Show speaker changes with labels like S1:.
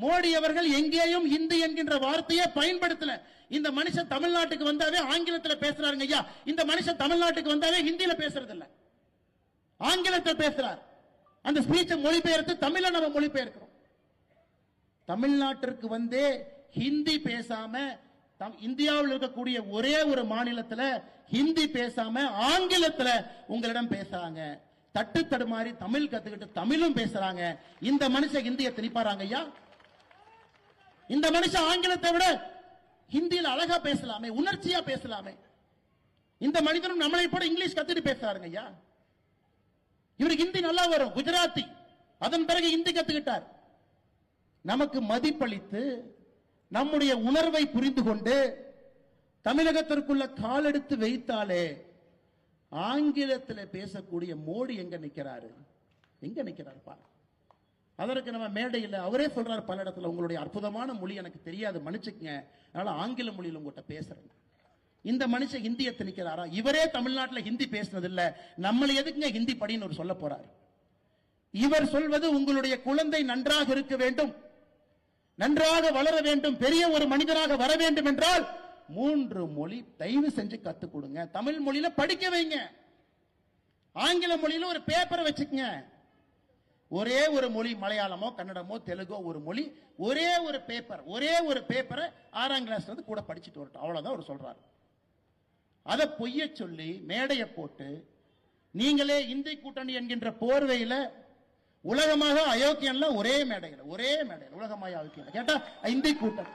S1: மோடி அவர்கள் எங்கேயும் ஹிந்தி என்கின்ற வார்த்தையை பயன்படுத்தல. இந்த மனுஷன் தமிழ்நாட்டுக்கு வந்தாவே ஆங்கிலத்துல பேசுறாருங்க ஐயா. இந்த மனுஷன் தமிழ்நாட்டுக்கு வந்தாவே ஹிந்தியில பேசுறது இல்ல ஆங்கிலத்தில் பேசுறார். அந்த ஸ்பீச்சை மொழிபெயர்த்து தமிழ நம்ம மொழிபெயர்க்கிறோம். தமிழ்நாட்டிற்கு வந்தே ஹிந்தி பேசாம தம்- இந்தியாவில் இருக்கக்கூடிய ஒரே ஒரு மாநிலத்துல ஹிந்தி பேசாம ஆங்கிலத்துல உங்களிடம் பேசுறாங்க. தட்டு தடுமாறி தமிழ் கத்துக்கிட்டு தமிழும் பேசுறாங்க. இந்த மனுஷன் ஹிந்தியை திணிப்பாராங்க ஐயா? இந்த மனுஷன் ஆங்கிலத்தை விட ஹிந்தியில் அழகா பேசலாமே உணர்ச்சியா பேசலாமே. இந்த மனிதனும் நம்மளை போல இங்கிலீஷ் கத்துட்டு பேசுறாருங்க ஐயா. இவருக்கு ஹிந்தி நல்லா வரும் குஜராத்தி. அதன் பிறகு ஹிந்தி கத்துக்கிட்டார். நமக்கு மதிப்பளித்து நம்முடைய உணர்வை புரிந்து கொண்டு தமிழகத்திற்குள்ள காலெடுத்து வைத்தாலே ஆங்கிலத்தில் பேசக்கூடிய மோடி எங்க நிற்கிறாரு எங்க நிற்கிறார் பாருங்க அதற்கு நம்ம மேடையில் அவரே சொல்றாரு பல இடத்துல உங்களுடைய அற்புதமான மொழி எனக்கு தெரியாது மன்னிச்சுக்கங்க. அதனால ஆங்கில மொழியில் உங்கள்கிட்ட பேசுறேன். இந்த மனுஷன் ஹிந்தியை திணிக்கிறாரா இவரே தமிழ்நாட்டில் ஹிந்தி பேசுனது இல்ல நம்மளை எதுக்குங்க ஹிந்தி படின்னு ஒரு சொல்ல போறாரு? இவர் சொல்வது உங்களுடைய குழந்தை நன்றாக இருக்க வேண்டும். நன்றாக வளர வேண்டும். பெரிய ஒரு மனிதனாக வர வேண்டும் என்றால் மூன்று மொழி தயவு செஞ்சு கத்துக் கொடுங்க. தமிழ் மொழியில படிக்க வைங்க. ஆங்கில மொழியில ஒரு பேப்பரை வச்சுக்கங்க. ஒரே ஒரு மொழி மலையாளமோ கன்னடமோ தெலுங்கோ ஒரு மொழி ஒரே ஒரு பேப்பர் ஒரே ஒரு பேப்பரை ஆறாம் கிளாஸ்ல இருந்து கூட படிச்சுட்டு வரட்டும். அவ்வளவுதான் அவர் சொல்றாரு. அதை பொய்ய சொல்லி மேடையை போட்டு நீங்களே இந்தி கூட்டணி என்கின்ற போர்வையில உலகமாக அயோக்கியன்ல ஒரே மேடையில் ஒரே மேடையில் உலகமாக அயோக்கியம் கேட்டா இந்தி கூட்டணி.